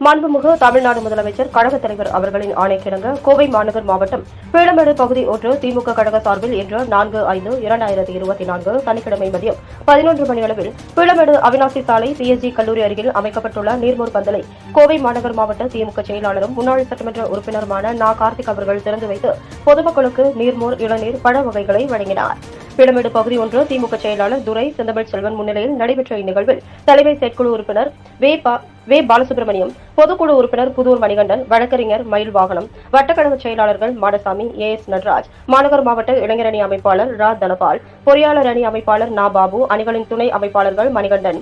மாண்புமிகு தமிழ்நாடு முதலமைச்சர் கழகத் தலைவர் அவர்களின் ஆணைக்கிணங்க கோவை மாநகர் மாவட்டம் பீளமேடு பகுதி ஒன்று திமுக கழக சார்பில் இன்று நான்கு ஐந்து இரண்டாயிரத்தி இருபத்தி நான்கு சனிக்கிழமை மதியம் பதினொன்று மணியளவில் பீளமேடு அவினாசி சாலை பிஎஸ்ஜி கல்லூரி அருகில் அமைக்கப்பட்டுள்ள நீர்மூர் பந்தலை கோவை மாநகர் மாவட்ட திமுக செயலாளரும் முன்னாள் சட்டமன்ற உறுப்பினருமான நா கார்த்திக் அவர்கள் திறந்து வைத்து பொதுமக்களுக்கு நீர்மோர் இளநீர் பழ வகைகளை வழங்கினார். பிளமேடு பகுதி ஒன்று திமுக செயலாளர் துரை செந்தமிழ் செல்வன் முன்னிலையில் நடைபெற்ற இந்நிகழ்வில் தலைமை செயற்குழு உறுப்பினர் வே பா- வே பாலசுப்ரமணியம் பொதுக்குழு உறுப்பினர் புதூர் மணிகண்டன் வழக்கறிஞர் மயில் வாகனம் வட்டக்கழக செயலாளர்கள் மாடசாமி ஏ எஸ் நடராஜ் மாநகர் மாவட்ட இளைஞரணி அமைப்பாளர் ரா தனபால் பொறியாளர் அணி அமைப்பாளர் நா பாபு அணிகளின் துணை அமைப்பாளர்கள் மணிகண்டன்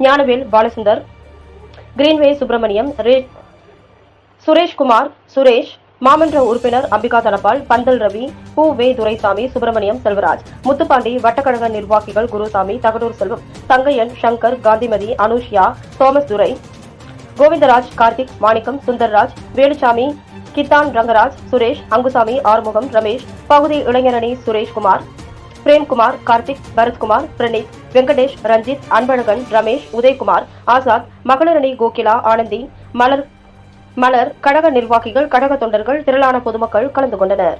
ஞானவேல் பாலசுந்தர் கிரீன்வே சுப்பிரமணியம் சுரேஷ்குமார் சுரேஷ் மாமன்ற உறுப்பினர் அம்பிகா தனபால் பந்தல் ரவி பூ. வே. துரைசாமி சுப்பிரமணியம் செல்வராஜ் முத்துப்பாண்டி வட்டக்கழக நிர்வாகிகள் குருசாமி தகடூர் செல்வம் தங்கையன் சங்கர் காந்திமதி அனுஷ்யா தோமஸ் துரை கோவிந்தராஜ் கார்த்திக் மாணிக்கம் சுந்தர்ராஜ் வேலுசாமி கித்தான் ரங்கராஜ் சுரேஷ் அங்குசாமி ஆறுமுகம் ரமேஷ் பகுதி இளைஞரணி சுரேஷ்குமார் பிரேம்குமார் கார்த்திக் பரத்குமார் பிரணீத் வெங்கடேஷ் ரஞ்சித் அன்பழகன் ரமேஷ் உதயகுமார் ஆசாத் மகளிரணி கோகிலா ஆனந்தி மலர் மலர் கழக நிர்வாகிகள் கழக தொண்டர்கள் திரளான பொதுமக்கள் கலந்து கொண்டனர்.